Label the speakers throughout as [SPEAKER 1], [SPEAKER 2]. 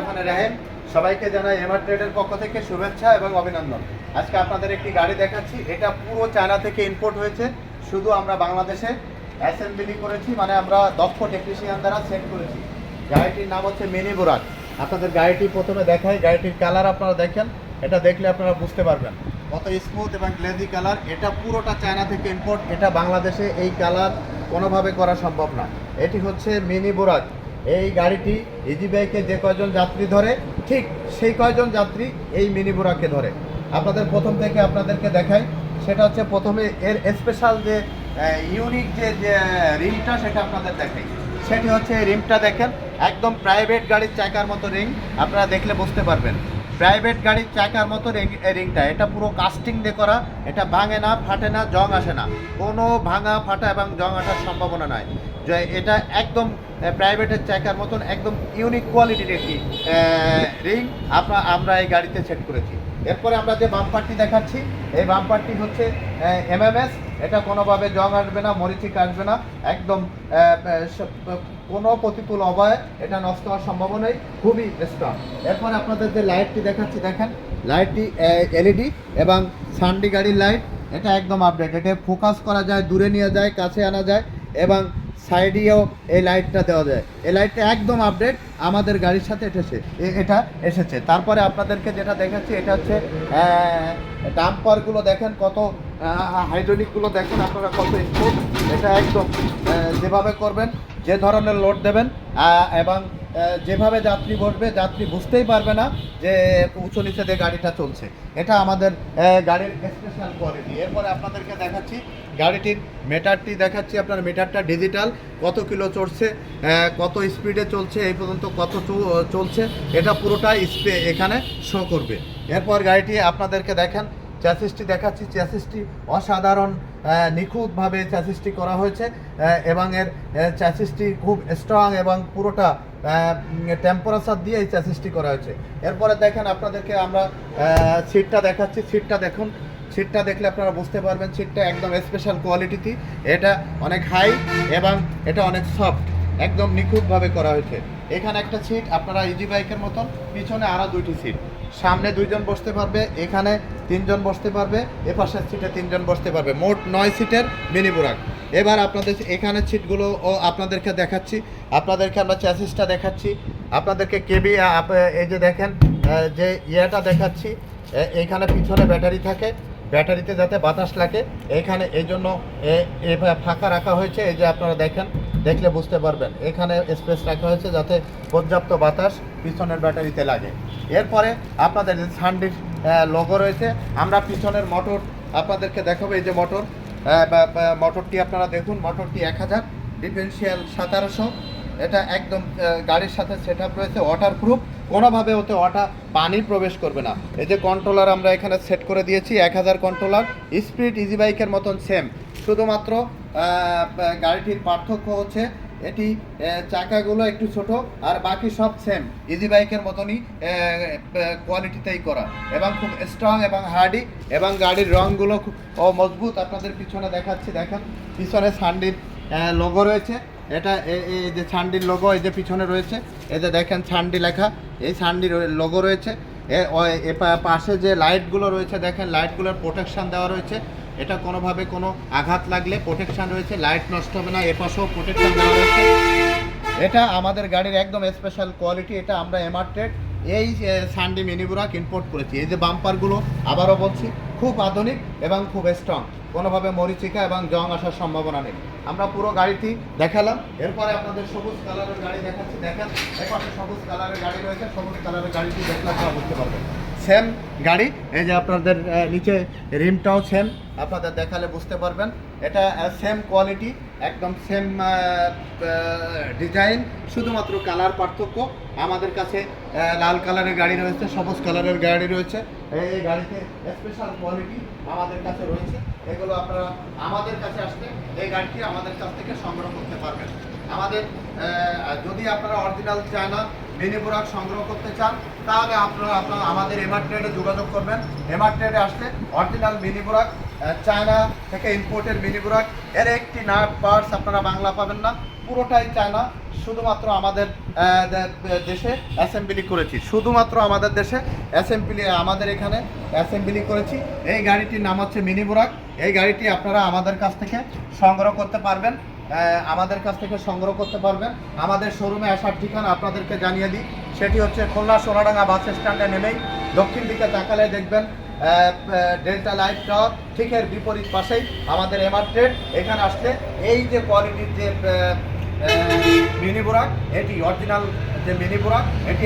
[SPEAKER 1] রহমানির রহিম, সবাইকে জানাই এমআর ট্রেডের পক্ষ থেকে শুভেচ্ছা এবং অভিনন্দন। আজকে আপনাদের একটি গাড়ি দেখাচ্ছি, এটা পুরো চায়না থেকে ইম্পোর্ট হয়েছে, শুধু আমরা বাংলাদেশে অ্যাসেম্বলি করেছি মানে আমরা দক্ষ টেকনিশিয়ান দ্বারা সেট করেছি। গাড়িটির নাম হচ্ছে মিনি বোরাক আপনাদের গাড়িটি প্রথমে দেখাই, গাড়িটির কালার আপনারা দেখেন, এটা দেখলে আপনারা বুঝতে পারবেন। কত স্মুথ এবং গ্লেজি কালার এটা পুরোটা চায়না থেকে ইম্পোর্ট এটা বাংলাদেশে এই কালার কোনোভাবে করা সম্ভব না। এটি হচ্ছে মিনি বোরাক এই গাড়িটি ইজি যে কয়জন যাত্রী ধরে, ঠিক সেই কয়জন যাত্রী এই মিনি বোরাকে ধরে। আপনাদের প্রথম থেকে আপনাদেরকে দেখাই, সেটা হচ্ছে প্রথমে এর স্পেশাল যে ইউনিক যে রিংটা সেটা আপনাদের দেখাই। সেটি হচ্ছে এই রিংটা দেখেন, একদম প্রাইভেট গাড়ির চাকার মতো রিং, আপনারা দেখলে বুঝতে পারবেন। প্রাইভেট গাড়ির চাকার মতো রিংটা, এটা পুরো কাস্টিং দিয়ে করা, এটা ভাঙে না, ফাটে না, জং আসে না। কোনো ভাঙা, ফাটা এবং জং আসার সম্ভাবনা নাই। যে এটা একদম প্রাইভেটের চাকার মতন একদম ইউনিক কোয়ালিটির একটি রিং আমরা আমরা এই গাড়িতে সেট করেছি। এরপরে আমরা যে বাম্পারটি দেখাচ্ছি, এই বাম্পারটি হচ্ছে এমএমএস এটা কোনোভাবে জং আসবে না মরিচিক আসবে না, একদম কোনো প্রতিকূল অবয়ে এটা নষ্ট হওয়ার সম্ভাবনাই খুবই স্ট্রং এরপরে আপনাদের যে লাইটটি দেখাচ্ছি, দেখেন লাইটটি এলইডি এবং সানডি গাড়ির লাইট এটা একদম আপডেট এটা ফোকাস করা যায়, দূরে নিয়ে যায়, কাছে আনা যায় এবং সাইডেও এই লাইটটা দেওয়া যায়। এই লাইটটা একদম আপডেট আমাদের গাড়ির সাথে এসেছে। এটা এসেছে। তারপরে আপনাদেরকে যেটা দেখাচ্ছি, এটা হচ্ছে ডাম্পারগুলো দেখেন কত হাইড্রোলিকগুলো দেখেন আপনারা কত স্মুথ এটা একদম যেভাবে করবেন, যে ধরনের লোড দেবেন এবং যেভাবে যাত্রী বসবে, যাত্রী বুঝতেই পারবে না যে উঁচু নিচে দিয়ে গাড়িটা চলছে। এটা আমাদের গাড়ির স্পেশাল কোয়ালিটি এরপরে আপনাদেরকে দেখাচ্ছি, গাড়িটির মিটারটি দেখাচ্ছি, আপনার মিটারটা ডিজিটাল কত কিলো চড়ছে কত স্পিডে চলছে, এই পর্যন্ত কত চলছে, এটা পুরোটাই স্পে এখানে শো করবে। এরপর গাড়িটি আপনাদেরকে দেখেন চ্যাসিসটি দেখাচ্ছি। চ্যাসিসটি অসাধারণ নিখুঁতভাবে চ্যাসিসটি করা হয়েছে এবং এর চ্যাসিসটি খুব স্ট্রং এবং পুরোটা টেম্পারেচার দিয়ে এই চ্যাসিসটি করা হয়েছে। এরপরে দেখেন আপনাদেরকে আমরা সিটটা দেখাচ্ছি। সিটটা দেখুন। সিটটা দেখলে আপনারা বুঝতে পারবেন সিটটা একদম স্পেশাল কোয়ালিটিতে এটা অনেক হাই এবং এটা অনেক সফট একদম নিখুঁতভাবে করা হয়েছে। এখানে একটা সিট আপনারা ইজি বাইকের মতন, পিছনে আরও দুইটি সিট সামনে দুইজন বসতে পারবে, এখানে তিনজন বসতে পারবে এ পাশের সিটে তিনজন বসতে পারবে। মোট নয় সিটের মিনি বুরাক এবার আপনাদের এখানে সিটগুলো ও আপনাদেরকে দেখাচ্ছি। আপনাদেরকে আমরা চ্যাসিসটা দেখাচ্ছি। আপনাদেরকে কেবি এই যে দেখেন যে ইয়েটা দেখাচ্ছি, এ- এইখানে পিছনে ব্যাটারি থাকে। ব্যাটারিতে যাতে বাতাস লাগে, এখানে এই জন্য ফাঁকা রাখা হয়েছে। এই যে আপনারা দেখেন, দেখলে বুঝতে পারবেন। এখানে স্পেস রাখা হয়েছে যাতে পর্যাপ্ত বাতাস পিছনের ব্যাটারিতে লাগে। এরপরে আপনাদের সানডির লোগো রয়েছে। আমরা পিছনের মোটর আপনাদেরকে দেখাবো, এই যে মোটর মোটরটি আপনারা দেখুন মোটরটি এক হাজার ডিফেন্সিয়াল সতেরোশো। এটা একদম গাড়ির সাথে সেট আপ রয়েছে ওয়াটার প্রুফ কোনোভাবে ওতে ওটা পানি প্রবেশ করবে না। এই যে কন্ট্রোলার আমরা এখানে সেট করে দিয়েছি, এক হাজার কন্ট্রোলার স্পিড ইজি বাইকের মতন সেম শুধুমাত্র গাড়িটির পার্থক্য হচ্ছে এটি চাকাগুলো একটু ছোট আর বাকি সব সেম ইজি বাইকের মতনই কোয়ালিটিতেই করা। এবং খুব স্ট্রং এবং হার্ডি এবং গাড়ির রঙগুলো খুব মজবুত। আপনাদের পিছনে দেখাচ্ছি, দেখেন, পিছনে সানডির লোগো রয়েছে। এটা এই যে ছান্ডির লোগো এই যে পিছনে রয়েছে, এই যে দেখেন ছান্ডি লেখা, এই ছান্ডির লোগো রয়েছে। পাশে যে লাইটগুলো রয়েছে, দেখেন লাইটগুলোর প্রোটেকশন দেওয়া রয়েছে। এটা কোনোভাবে কোনো আঘাত লাগলে প্রোটেকশান রয়েছে লাইট নষ্ট হবে না, এপাশেও পাশেও প্রোটেকশন দেওয়া রয়েছে। এটা আমাদের গাড়ির একদম স্পেশাল কোয়ালিটি এটা আমরা এমার্টেড এই সানডি মিনিবুরাক ইম্পোর্ট করেছি। এই যে বাম্পারগুলো আবারও বলছি, খুব আধুনিক এবং খুব স্ট্রং কোনোভাবে মরিচিকা এবং জং আসার সম্ভাবনা নেই। আমরা পুরো গাড়িটি দেখালাম। এরপরে আপনাদের সবুজ কালারের গাড়ি দেখাচ্ছি। দেখেন, এপাশে সবুজ কালারের গাড়ি রয়েছে। সবুজ কালারের গাড়িটি দেখলে আপনারা বুঝতে পারবেন। সেম গাড়ি, এই যে আপনাদের নিচে রিমটাও সেম আপনাদের দেখালে বুঝতে পারবেন। এটা সেম কোয়ালিটি একদম সেম ডিজাইন শুধুমাত্র কালার পার্থক্য। আমাদের কাছে লাল কালারের গাড়ি রয়েছে, সবুজ কালারের গাড়ি রয়েছে। এই এই গাড়িতে স্পেশাল কোয়ালিটি আমাদের কাছে রয়েছে। এগুলো আপনারা আমাদের কাছে আসলে এই গাড়িটি আমাদের কাছ থেকে সংগ্রহ করতে পারবেন। আমাদের যদি আপনারা অরিজিনাল চায়না মিনি প্রোডাক্ট সংগ্রহ করতে চান, তাহলে আপনারা আপনারা আমাদের এমআর ট্রেডে যোগাযোগ করবেন। এমআর ট্রেডে আসলে অরিজিনাল মিনি প্রোডাক্ট চায়না থেকে ইম্পোর্টের মিনি প্রোডাক্টের একটি নাট পার্টস আপনারা বাংলা পাবেন না, পুরোটাই চায়না, শুধুমাত্র আমাদের দেশে অ্যাসেম্বলি করেছি। শুধুমাত্র আমাদের দেশে অ্যাসেম্বলি আমাদের এখানে অ্যাসেম্বলি করেছি। এই গাড়িটির নাম হচ্ছে মিনি বুরাক এই গাড়িটি আপনারা আমাদের কাছ থেকে সংগ্রহ করতে পারবেন আমাদের কাছ থেকে সংগ্রহ করতে পারবেন। আমাদের শোরুমে আসার ঠিকানা আপনাদেরকে জানিয়ে দিই। সেটি হচ্ছে খুলনা সোনাডাঙ্গা বাস স্ট্যান্ডে নেমেই দক্ষিণ দিকে তাকালে দেখবেন ডেল্টা লাইট টাওয়ার ঠিক এর বিপরীত পাশেই আমাদের এমআর ট্রেড এখানে আসলে এই যে কোয়ালিটির যে মিনি বুরাক এটি অরিজিনাল যে মিনি বুরাক এটি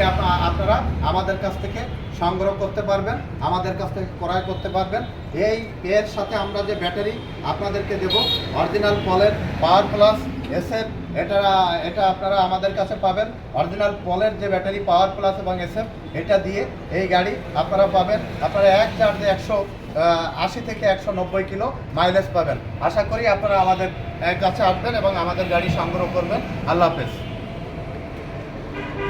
[SPEAKER 1] আপনারা আমাদের কাছ থেকে সংগ্রহ করতে পারবেন, আমাদের কাছ থেকে ক্রয় করতে পারবেন। এই এর সাথে আমরা যে ব্যাটারি আপনাদেরকে দেব, অরিজিনাল পলের পাওয়ার প্লাস, এসএফ, এটা এটা আপনারা আমাদের কাছে পাবেন। অরিজিনাল পলের যে ব্যাটারি, পাওয়ার প্লাস এবং এসএফ, এটা দিয়ে এই গাড়ি আপনারা পাবেন। আপনারা এক চার্জে একশো আশি থেকে একশো নব্বই কিলো মাইলেজ পাবেন। আশা করি আপনারা আমাদের কাছে আসবেন এবং আমাদের গাড়ি সংগ্রহ করবেন। আল্লাহ হাফেজ।